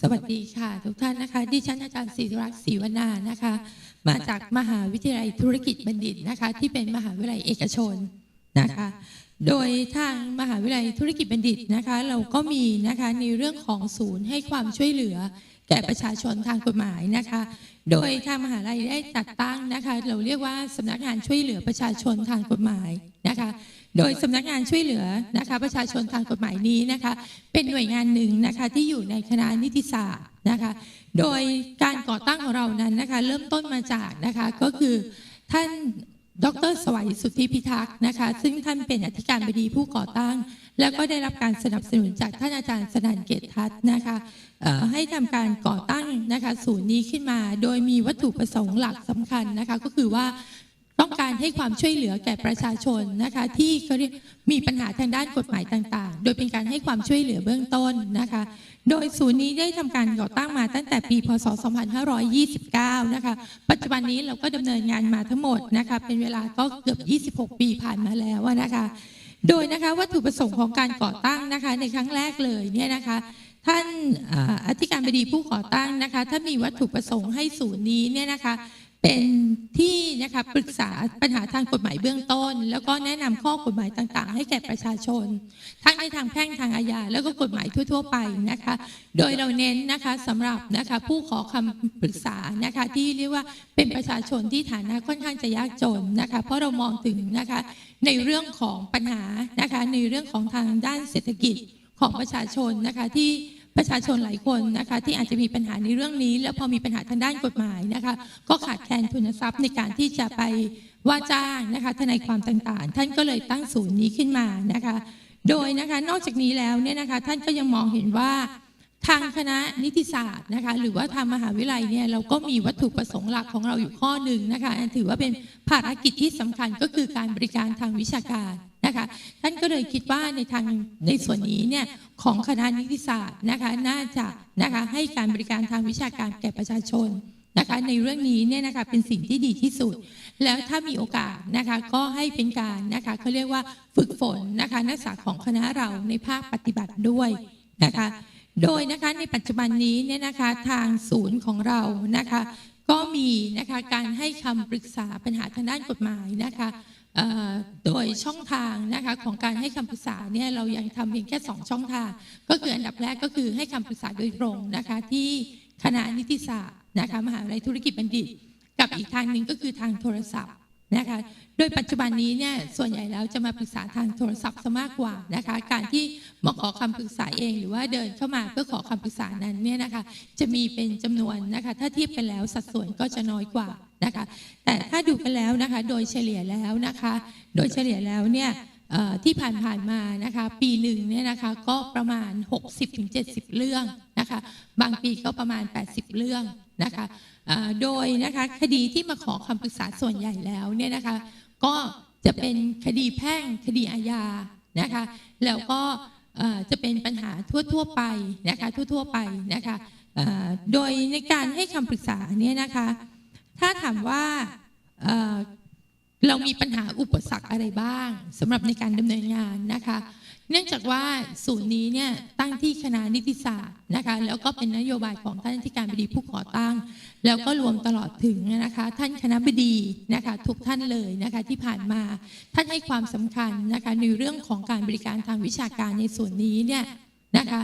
สวัสดีค่ะ ทุกท่านนะคะ ดิฉันอาจารย์ศิริรักษ์ศรีวนานะคะ มาจากมหาวิทยาลัยธุรกิจบัณฑิตนะคะ ที่เป็นมหาวิทยาลัยเอกชนนะคะ โดยทางมหาวิทยาลัยธุรกิจบัณฑิตนะคะ เราก็มีนะคะในเรื่องของศูนย์ให้ความช่วยเหลือ แก่ประชาชนทางกฎหมายนะคะ โดยทางมหาลัยได้จัดตั้งนะคะ เราเรียกว่าสำนักงานช่วยเหลือประชาชนทางกฎหมายนะคะ โดยสำนักงานช่วยเหลือนะคะ ประชาชนทางกฎหมายนี้นะคะ เป็นหน่วยงานหนึ่งนะคะที่อยู่ในคณะนิติศาสตร์นะคะ โดยการก่อตั้งของเรานั้นนะคะ เริ่มต้นมาจากนะคะก็คือท่าน ดรสวัยสุทธิพิทักษ์นะคะ ซึ่งท่านเป็นอธิการบดีผู้ก่อตั้ง แล้วก็ได้รับการสนับสนุนจากท่านอาจารย์สนันเกตทัศน์นะคะให้ทำการก่อตั้งนะคะศูนย์นี้ขึ้นมา โดยมีวัตถุประสงค์หลักสำคัญนะคะก็คือว่า ต้องการให้ความช่วยเหลือแก่ประชาชนนะคะที่เขาเรียกมีปัญหาทางด้านกฎหมายต่างๆ โดยเป็นการให้ความช่วยเหลือเบื้องต้นนะคะ โดยศูนย์นี้ได้ทำการก่อตั้งมาตั้งแต่ปี พศ 2529 นะคะ ปัจจุบันนี้เราก็ดำเนินงานมาทั้งหมดนะคะ เป็นเวลาก็เกือบ 26 ปีผ่านมาแล้วนะคะโดยนะคะวัตถุประสงค์ของการก่อตั้งนะคะในครั้งแรกเลยเนี่ยนะคะ ท่านอธิการบดีผู้ก่อตั้งนะคะท่ามีวัตถุประสงค์ให้ศูนย์นี้เนี่ยนะคะ เป็นที่นะคะปรึกษาปัญหาทางกฎหมายเบื้องต้น แล้วก็แนะนำข้อกฎหมายต่างๆ ให้แก่ประชาชน ทั้งในทางแพ่งทางอาญาแล้วก็กฎหมายทั่ว ๆ ไปนะคะ โดยเราเน้นนะคะสำหรับนะคะผู้ขอคำปรึกษานะคะที่เรียกว่าเป็นประชาชนที่ฐานะค่อนข้างจะยากจนนะคะเพราะเรามองถึงนะคะในเรื่องของปัญหานะคะในเรื่องของทางด้านเศรษฐกิจของประชาชนนะคะที่ ประชาชนหลายคนนะคะที่อาจจะมีปัญหาในเรื่องนี้ แล้วพอมีปัญหาทางด้านกฎหมายนะคะก็ขาดแคลนทุนทรัพย์ในการที่จะไปว่าจ้างนะคะทนายความต่างๆ ท่านก็เลยตั้งศูนย์นี้ขึ้นมานะคะโดยนะคะนอกจากนี้แล้วเนี่ยนะคะท่านก็ยังมองเห็นว่าทางคณะนิติศาสตร์นะคะหรือว่าทางมหาวิทยาลัยเนี่ยเราก็มีวัตถุประสงค์หลักของเราอยู่ข้อหนึ่งนะคะถือว่าเป็นภารกิจที่สำคัญก็คือการบริการทางวิชาการ นะคะท่านก็เลยคิดว่าในทางในส่วนนี้เนี่ยของคณะนิติศาสตร์นะคะน่าจะนะคะให้การบริการทางวิชาการแก่ประชาชนนะคะในเรื่องนี้เนี่ยนะคะเป็นสิ่งที่ดีที่สุด แล้วถ้ามีโอกาสนะคะก็ให้เป็นการนะคะเขาเรียกว่าฝึกฝนนะคะนักศึกษาของคณะเราในภาคปฏิบัติด้วยนะคะโดยนะคะในปัจจุบันนี้เนี่ยนะคะทางศูนย์ของเรานะคะก็มีนะคะการให้คำปรึกษาปัญหาทางด้านกฎหมายนะคะ โดยช่องทางนะคะของการให้คำปรึกษาเนี่ยเรายังทำเพียงแค่ 2 ช่องทาง ก็คืออันดับแรกก็คือให้คำปรึกษาโดยตรงนะคะที่คณะนิติศาสตร์นะคะมหาวิทยาลัยธุรกิจบัณฑิต กับอีกทางหนึ่งก็คือทางโทรศัพท์ นะคะ โดยปัจจุบันนี้เนี่ยส่วนใหญ่แล้วจะมาปรึกษาทางโทรศัพท์ซะมากกว่านะคะ การที่มาขอคำปรึกษาเอง หรือว่าเดินเข้ามาเพื่อขอคำปรึกษานั้นเนี่ยนะคะจะมีเป็นจำนวนนะคะ ถ้าเทียบกันแล้วสัดส่วนก็จะน้อยกว่านะคะ แต่ถ้าดูกันแล้วนะคะ โดยเฉลี่ยแล้วนะคะ โดยเฉลี่ยแล้วเนี่ยที่ผ่านๆมานะคะปีหนึ่งเนี่ยนะคะก็ประมาณ 60-70 เรื่องนะคะ บางปีก็ประมาณ 80 เรื่อง นะคะโดยนะคะคดีที่มาขอคำปรึกษาส่วนใหญ่แล้วเนี่ยนะคะก็จะเป็นคดีแพ่งคดีอาญานะคะแล้วก็จะเป็นปัญหาทั่วๆไปนะคะทั่วๆไปนะคะโดยในการให้คำปรึกษาเนี่ยนะคะถ้าถามว่าเรามีปัญหาอุปสรรคอะไรบ้างสำหรับในการดำเนินงานนะคะ เนื่องจากว่าศูนย์นี้เนี่ยตั้งที่คณะนิติศาสตร์นะคะแล้วก็เป็นนโยบายของท่านที่การบดีผู้ก่อตั้ง แล้วก็รวมตลอดถึงนะคะท่านคณะบดีนะคะทุกท่านเลยนะคะที่ผ่านมาท่านให้ความสำคัญนะคะในเรื่องของการบริการทางวิชาการในส่วนนี้เนี่ยนะคะ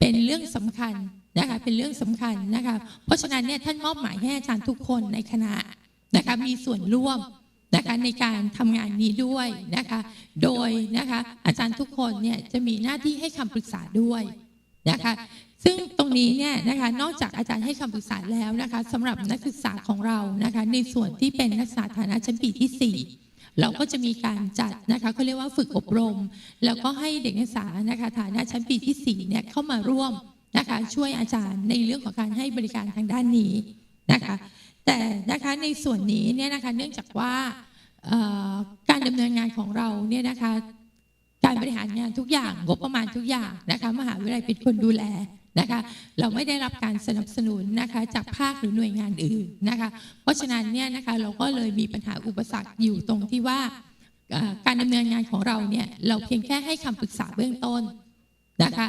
เป็นเรื่องสำคัญนะคะเป็นเรื่องสำคัญนะคะเพราะฉะนั้นเนี่ยท่านมอบหมายให้อาจารย์ทุกคนในคณะนะคะมีส่วนร่วม นะคะในการทำงานนี้ด้วยนะคะโดยนะคะอาจารย์ทุกคนเนี่ยจะมีหน้าที่ให้คำปรึกษาด้วยนะคะซึ่งตรงนี้เนี่ยนะคะนอกจากอาจารย์ให้คำปรึกษาแล้วนะคะสำหรับนักศึกษาของเรานะคะในส่วนที่เป็นนักศึกษาฐานะชั้นปีที่ 4เราก็จะมีการจัดนะคะเขาเรียกว่าฝึกอบรม แล้วก็ให้เด็กนักศึกษานะคะฐานะชั้นปีที่4เนี่ยเข้ามาร่วมนะคะช่วยอาจารย์ในเรื่องของการให้บริการทางด้านนี้นะคะ แต่นะคะในส่วนนี้เนี่ยนะคะเนื่องจากว่าการดำเนินงานของเราเนี่ยนะคะการบริหารงานทุกอย่างงบประมาณทุกอย่างนะคะมหาวิทยาลัยเป็นคนดูแลนะคะเราไม่ได้รับการสนับสนุนนะคะจากภาคหรือหน่วยงานอื่นนะคะเพราะฉะนั้นเนี่ยนะคะเราก็เลยมีปัญหาอุปสรรคอยู่ตรงที่ว่าการดำเนินงานของเราเนี่ยเราเพียงแค่ให้คำปรึกษาเบื้องต้นนะคะ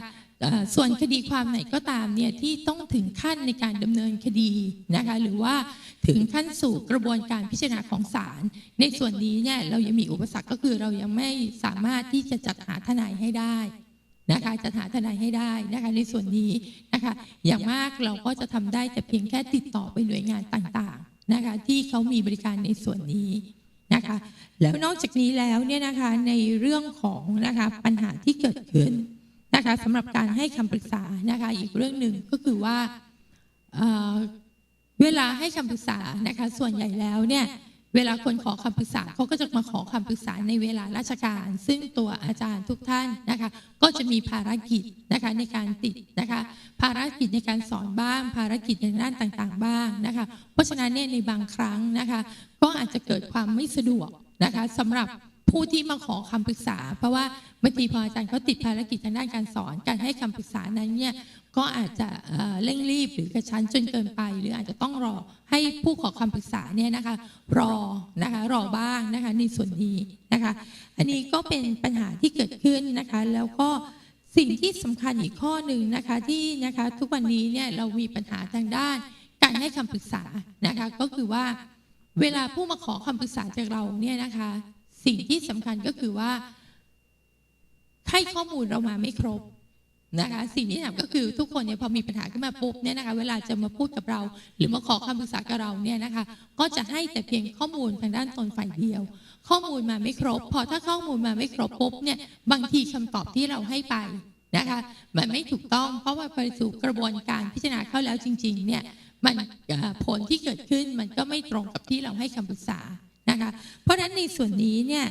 ส่วนคดีความไหนก็ตามเนี่ยที่ต้องถึงขั้นในการดำเนินคดีนะคะหรือว่าถึงขั้นสู่กระบวนการพิจารณาของศาลในส่วนนี้เนี่ยเรายังมีอุปสรรคก็คือเรายังไม่สามารถที่จะจัดหาทนายให้ได้นะคะจัดหาทนายให้ได้นะคะในส่วนนี้นะคะอย่างมากเราก็จะทำได้แต่เพียงแค่ติดต่อไปหน่วยงานต่างๆนะคะที่เขามีบริการในส่วนนี้นะคะแล้วนอกจากนี้แล้วเนี่ยนะคะในเรื่องของนะคะปัญหาที่เกิดขึ้น นะคะสำหรับการให้คำปรึกษานะคะอีกเรื่องหนึ่งก็คือว่าเเวลาให้คำปรึกษานะคะส่วนใหญ่แล้วเนี่ยเวลาคนขอคำปรึกษาเขาก็จะมาขอคำปรึกษาในเวลาราชการ ซึ่งตัวอาจารย์ทุกท่านนะคะก็จะมีภารกิจนะคะในการติดนะคะภารกิจในการสอนบ้าง ภารกิจในด้านต่างๆ บ้างนะคะเพราะฉะนั้นเนี่ยในบางครั้งนะคะก็อาจจะเกิดความไม่สะดวกนะคะสำหรับ ผู้ที่มาขอคำปรึกษา เพราะว่าบางทีพออาจารย์เขาติดภารกิจทางด้านการสอน การให้คำปรึกษานั้นเนี่ยก็อาจจะเร่งรีบหรือกระชั้นจนเกินไป หรืออาจจะต้องรอให้ผู้ขอคำปรึกษาเนี่ยนะคะรอนะคะรอบ้างนะคะในส่วนนี้นะคะอันนี้ก็เป็นปัญหาที่เกิดขึ้นนะคะแล้วก็สิ่งที่สำคัญอีกข้อหนึ่งนะคะที่นะคะทุกวันนี้เนี่ยเรามีปัญหาทางด้านการให้คำปรึกษานะคะก็คือว่าเวลาผู้มาขอคำปรึกษาจากเราเนี่ยนะคะ สิ่งที่สำคัญก็คือว่า ให้ข้อมูลเรามาไม่ครบนะคะสิ่งที่ถามก็คือทุกคนเนี่ยพอมีปัญหาขึ้นมาปุ๊บเนี่ยนะคะเวลาจะมาพูดกับเรา หรือมาขอคำปรึกษากับเราเนี่ยนะคะก็จะให้แต่เพียงข้อมูลทางด้านตนฝ่ายเดียว ข้อมูลมาไม่ครบ พอถ้าข้อมูลมาไม่ครบปุ๊บเนี่ยบางทีคำตอบที่เราให้ไปนะคะมันไม่ถูกต้องเพราะว่าไปสู่กระบวนการพิจารณาเข้าแล้วจริง ๆ เนี่ยมันผลที่เกิดขึ้นมันก็ไม่ตรงกับที่เราให้คำปรึกษา นะคะเพราะฉะนั้นในส่วนนี้เนี่ย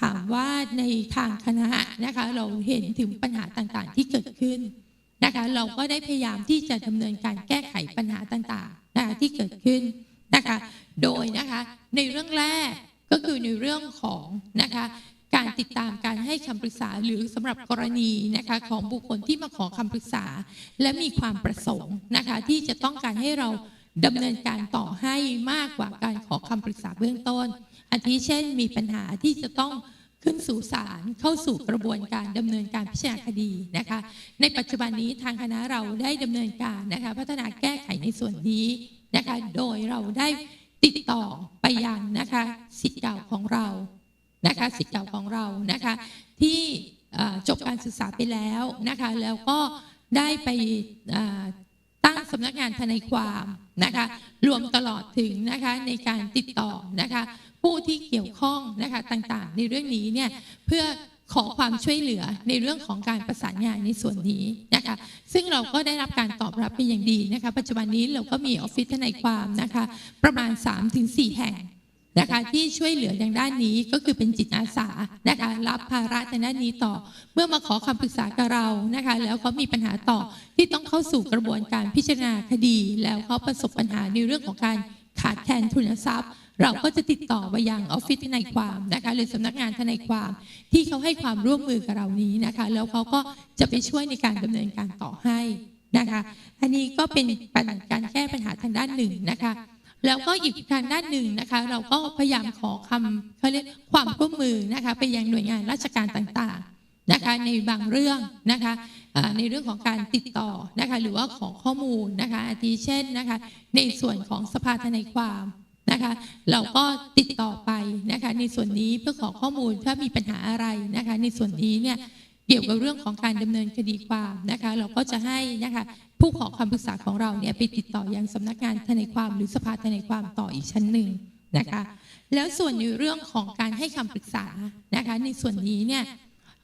ถามว่าในทางคณะนะคะเราเห็นถึงปัญหาต่างๆที่เกิดขึ้นนะคะเราก็ได้พยายามที่จะดำเนินการแก้ไขปัญหาต่างๆนะคะที่เกิดขึ้นนะคะโดยนะคะในเรื่องแรกก็คือในเรื่องของนะคะการติดตามการให้คำปรึกษาหรือสำหรับกรณีนะคะของบุคคลที่มาขอคำปรึกษา และมีความประสงค์นะคะที่จะต้องการให้เรา ดำเนินการต่อให้มากกว่าการขอคำปรึกษาเบื้องต้นอาทิเช่นมีปัญหาที่จะต้องขึ้นสู่ศาลเข้าสู่กระบวนการดำเนินการพิจารณาคดีนะคะ ในปัจจุบันนี้ทางคณะเราได้ดำเนินการนะคะพัฒนาแก้ไขในส่วนนี้นะคะโดยเราได้ติดต่อไปยังนะคะสิทธิ์เก่าของเรานะคะสิทธิ์เก่าของเรานะคะที่จบการศึกษาไปแล้วนะคะแล้วก็ได้ไปอ่อ ตั้งสำนักงานทนายความนะคะรวมตลอดถึงนะคะในการติดต่อนะคะผู้ที่เกี่ยวข้องนะคะต่างๆ ในเรื่องนี้เนี่ยเพื่อขอความช่วยเหลือในเรื่องของการประสานงานในส่วนนี้นะคะซึ่งเราก็ได้รับการตอบรับเป็นอย่างดีนะคะปัจจุบันนี้เราก็มีออฟฟิศทนายความนะคะประมาณ 3-4 แห่ง นะคะที่ช่วยเหลืออย่างด้านนี้ก็คือเป็นจิตอาสานะคะรับภาระในด้านนี้ต่อ เมื่อมาขอคำปรึกษากับเรานะคะแล้วเขามีปัญหาต่อที่ต้องเข้าสู่กระบวนการพิจารณาคดี แล้วเขาประสบปัญหาในเรื่องของการขาดแคลนทุนทรัพย์ เราก็จะติดต่อไปยังออฟฟิศทนายความนะคะหรือสำนักงานทนายความ ที่เขาให้ความร่วมมือกับเรานี้นะคะแล้วเขาก็จะไปช่วยในการดำเนินการต่อให้นะคะ อันนี้ก็เป็นปัญหาการแก้ปัญหาทางด้านหนึ่งนะคะ แล้วก็อีกทางด้านหนึ่งนะคะ เราก็พยายามขอคำเขาเรียกความร่วมมือนะคะไปยังหน่วยงานราชการต่างๆนะคะในบางเรื่องนะคะในเรื่องของการติดต่อนะคะหรือว่าขอข้อมูลนะคะอาทิเช่นนะคะในส่วนของสภาทนายความนะคะเราก็ติดต่อไปนะคะในส่วนนี้เพื่อขอข้อมูลถ้ามีปัญหาอะไรนะคะในส่วนนี้เนี่ย เกี่ยวกับเรื่องของการดำเนินคดีความนะคะ เราก็จะให้นะคะผู้ขอคำปรึกษาของเราเนี่ยไปติดต่อยังสำนักงานทนายความหรือสภาทนายความต่ออีกชั้นหนึ่งนะคะ แล้วส่วนในเรื่องของการให้คำปรึกษานะคะ ในส่วนนี้เนี่ย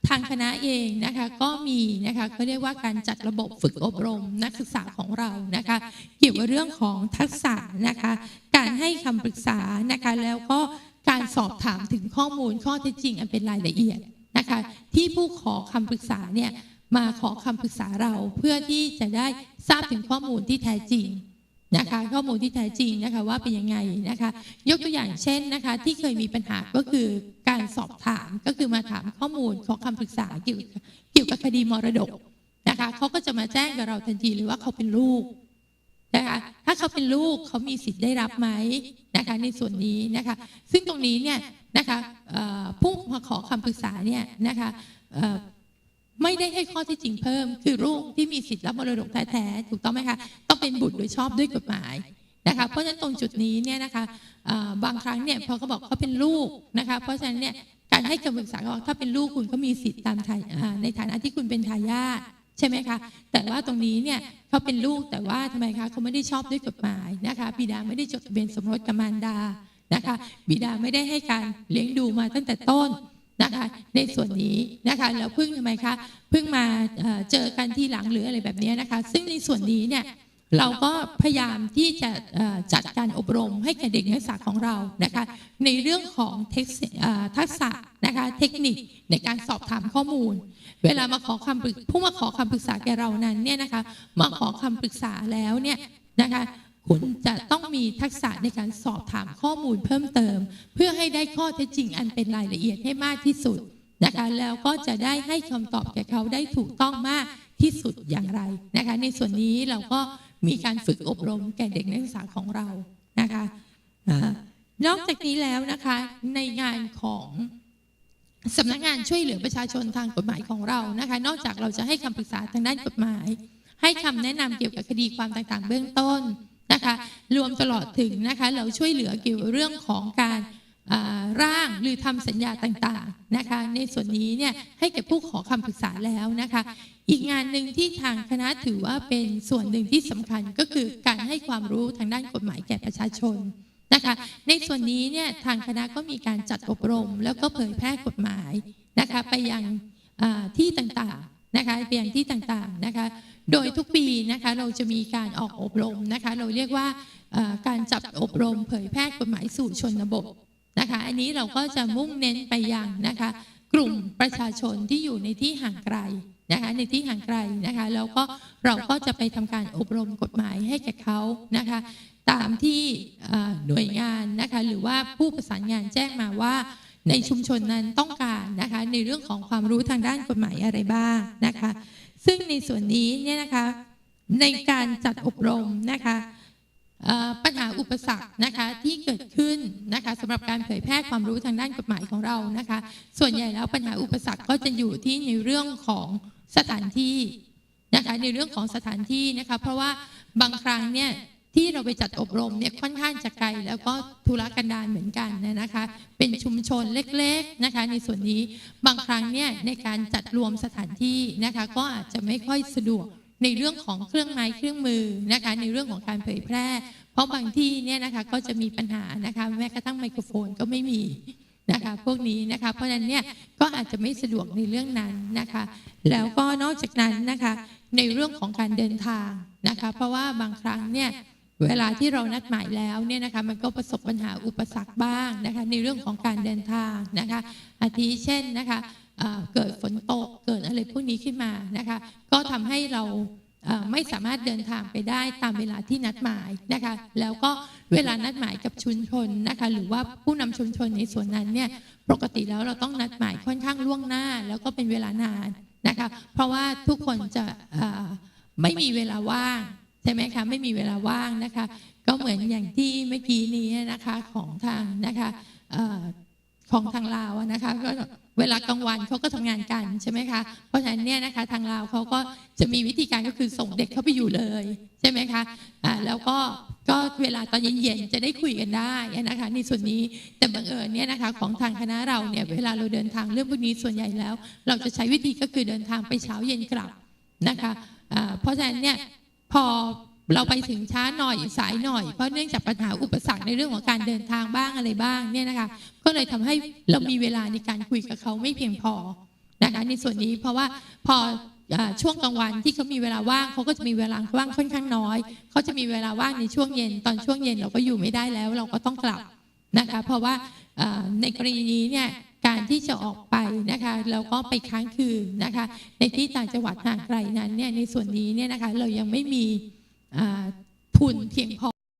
ทางคณะเองนะคะก็มีนะคะก็เรียกว่าการจัดระบบฝึกอบรมนักศึกษาของเรานะคะ เกี่ยวกับเรื่องของทักษะนะคะ การให้คำปรึกษานะคะแล้วก็การสอบถามถึงข้อมูลข้อเท็จจริงอันเป็นรายละเอียด นะคะที่ผู้ขอคำปรึกษาเนี่ยมาขอคำปรึกษาเราเพื่อที่จะได้ทราบถึงข้อมูลที่แท้จริงนะคะข้อมูลที่แท้จริงนะคะว่าเป็นยังไงนะคะยกตัวอย่างเช่นนะคะที่เคยมีปัญหาก็คือการสอบถามก็คือมาถามข้อมูลขอคำปรึกษาเกี่ยวกับเกี่ยวกับคดีมรดกนะคะเขาก็จะมาแจ้งกับเราทันทีเลยว่าเขาเป็นลูกนะคะถ้าเขาเป็นลูกเขามีสิทธิ์ได้รับไหมนะคะในส่วนนี้นะคะซึ่งตรงนี้เนี่ย นะคะเอ่อผู้มาขอคำปรึกษาเนี่ยนะคะไม่ได้ให้ข้อที่จริงเพิ่ม คือลูกที่มีสิทธิ์รับมรดกแท้ๆถูกต้องไหมคะต้องเป็นบุตรโดยชอบด้วยกฎหมายนะคะเพราะฉะนั้นตรงจุดนี้เนี่ยนะคะบางครั้งเนี่ยพอเขาบอกเขาเป็นลูกนะคะเพราะฉะนั้นเนี่ยการให้คำปรึกษาเขาถ้าเป็นลูกคุณก็มีสิทธิ์ตามในฐานะที่คุณเป็นทายาทใช่ไหมคะ แต่ว่าตรงนี้เนี่ยเขาเป็นลูกแต่ว่าทำไมคะเขาไม่ได้ชอบด้วยกฎหมายนะคะบิดาไม่ได้จดทะเบียนสมรสกับมารดา นะคะ บิดาไม่ได้ให้การเลี้ยงดูมาตั้งแต่ต้นนะคะ ในส่วนนี้นะคะแล้วเพิ่งทำไมคะเพิ่งมาเจอกันที่หลังหรืออะไรแบบนี้นะคะ ซึ่งในส่วนนี้เนี่ยเราก็พยายามที่จะจัดการอบรมให้แก่เด็กนักศึกษาของเรานะคะ ในเรื่องของทักษะนะคะเทคนิคในการสอบถามข้อมูล เวลามาขอคำปรึกผู้มาขอคำปรึกษาแก่เรานั้นเนี่ยนะคะมาขอคำปรึกษาแล้วเนี่ยนะคะ คุณจะต้องมีทักษะในการสอบถามข้อมูลเพิ่มเติม เพื่อให้ได้ข้อเท็จจริงอันเป็นรายละเอียดให้มากที่สุดนะคะแล้วก็จะได้ให้คำตอบแก่เขาได้ถูกต้องมากที่สุดอย่างไรนะคะ ในส่วนนี้เราก็มีการฝึกอบรมแก่เด็กนักศึกษาของเรานะคะนอกจากนี้แล้วนะคะในงานของสำนักงานช่วยเหลือประชาชนทางกฎหมายของเรานะคะ นอกจากเราจะให้คำปรึกษาทางด้านกฎหมาย ให้คำแนะนำเกี่ยวกับคดีความต่างๆ เบื้องต้น นะคะรวมตลอดถึงนะคะเราช่วยเหลือเกี่ยวกับเรื่องของการร่างหรือทำสัญญาต่างๆนะคะในส่วนนี้เนี่ยให้แก่ผู้ขอคำปรึกษาแล้วนะคะอีกงานหนึ่งที่ทางคณะถือว่าเป็นส่วนหนึ่งที่สำคัญก็คือการให้ความรู้ทางด้านกฎหมายแก่ประชาชนนะคะในส่วนนี้เนี่ยทางคณะก็มีการจัดอบรม แล้วก็เผยแพร่กฎหมายนะคะไปยังที่ต่างๆนะคะไปยังที่ต่างๆนะคะ โดยทุกปีนะคะเราจะมีการออกอบรมนะคะ เราเรียกว่าการจับอบรมเผยแพร่กฎหมายสู่ชนบทนะคะ อันนี้เราก็จะมุ่งเน้นไปยังนะคะ กลุ่มประชาชนที่อยู่ในที่ห่างไกลนะคะในที่ห่างไกลนะคะแล้วก็เราก็จะไปทำการอบรมกฎหมายให้แก่เขานะคะ ตามที่หน่วยงานนะคะหรือว่าผู้ประสานงานแจ้งมาว่า ในชุมชนนั้นต้องการนะคะในเรื่องของความรู้ทางด้านกฎหมายอะไรบ้างนะคะ ซึ่งในส่วนนี้เนี่ยนะคะ ในการจัดอบรมนะคะปัญหาอุปสรรคนะคะที่เกิดขึ้นนะคะสำหรับการเผยแพร่ความรู้ทางด้านกฎหมายของเรานะคะ ส่วนใหญ่แล้วปัญหาอุปสรรคก็จะอยู่ที่ในเรื่องของสถานที่นะคะในเรื่องของสถานที่นะคะเพราะว่าบางครั้งเนี่ย ที่เราไปจัดอบรมเนี่ยค่อนข้างจะไกล แล้วก็ธุรกันดารเหมือนกันนะคะ เป็นชุมชนเล็กๆนะคะ ในส่วนนี้บางครั้งเนี่ยในการจัดรวมสถานที่นะคะ ก็อาจจะไม่ค่อยสะดวกในเรื่องของเครื่องไม้เครื่องมือนะคะในเรื่องของการเผยแพร่ เพราะบางที่เนี่ยนะคะก็จะมีปัญหานะคะแม้กระทั่งไมโครโฟนก็ไม่มีนะคะพวกนี้นะคะเพราะฉะนั้นเนี่ยก็อาจจะไม่สะดวกในเรื่องนั้นนะคะ แล้วก็นอกจากนั้นนะคะในเรื่องของการเดินทางนะคะ เพราะว่าบางครั้งเนี่ย เวลาที่เรานัดหมายแล้วเนี่ยนะคะมันก็ประสบปัญหาอุปสรรคบ้างนะคะในเรื่องของการเดินทางนะคะอาทิเช่นนะคะเกิดฝนตกเกิดอะไรพวกนี้ขึ้นมานะคะก็ทำให้เราไม่สามารถเดินทางไปได้ตามเวลาที่นัดหมายนะคะแล้วก็เวลานัดหมายกับชุมชนนะคะหรือว่าผู้นำชุมชนในส่วนนั้นเนี่ยปกติแล้วเราต้องนัดหมายค่อนข้างล่วงหน้า แล้วก็เป็นเวลานานนะคะเพราะว่าทุกคนจะไม่มีเวลาว่าง ช่ไหมคะไม่มีเวลาว่างนะคะ ก็เหมือนอย่างที่เมื่อกี้นี้นะคะของทางนะคะของทางลาวนะคะก็เวลากลางวันเขาก็ทำงานกันใช่ไหมคะเพราะฉะนั้นเนี่ยนะคะทางลาวเขาก็จะมีวิธีการก็คือส่งเด็กเข้าไปอยู่เลยใช่ไหมคะแล้วก็ก็เวลาตอนเย็นๆจะได้คุยกันได้นะคะในส่วนนี้แต่บังเอิญเนี่ยนะคะของทางคณะเราเนี่ยเวลาเราเดินทางเรื่องพวกนี้ส่วนใหญ่แล้ว เราจะใช้วิธีก็คือเดินทางไปเช้าเย็นกลับนะคะเพราะฉะนั้นเนี่ย พอเราไปถึงช้าหน่อยสายหน่อยเพราะเนื่องจากปัญหาอุปสรรคในเรื่องของการเดินทางบ้างอะไรบ้างเนี่ยนะคะก็เลยทำให้เรามีเวลาในการคุยกับเขาไม่เพียงพอนะคะในส่วนนี้เพราะว่าพอช่วงกลางวันที่เขามีเวลาว่างเขาก็จะมีเวลาว่างค่อนข้างน้อยเขาจะมีเวลาว่างในช่วงเย็น ตอนช่วงเย็นเราก็อยู่ไม่ได้แล้ว เราก็ต้องกลับนะคะเพราะว่าในกรณีนี้เนี่ย การที่จะออกไปนะคะเราก็ไปค้างคืนนะคะ ในที่ต่างจังหวัดห่างไกลนั้นเนี่ยในส่วนนี้เนี่ยนะคะเรายังไม่มีอ่าทุนเพียงพอ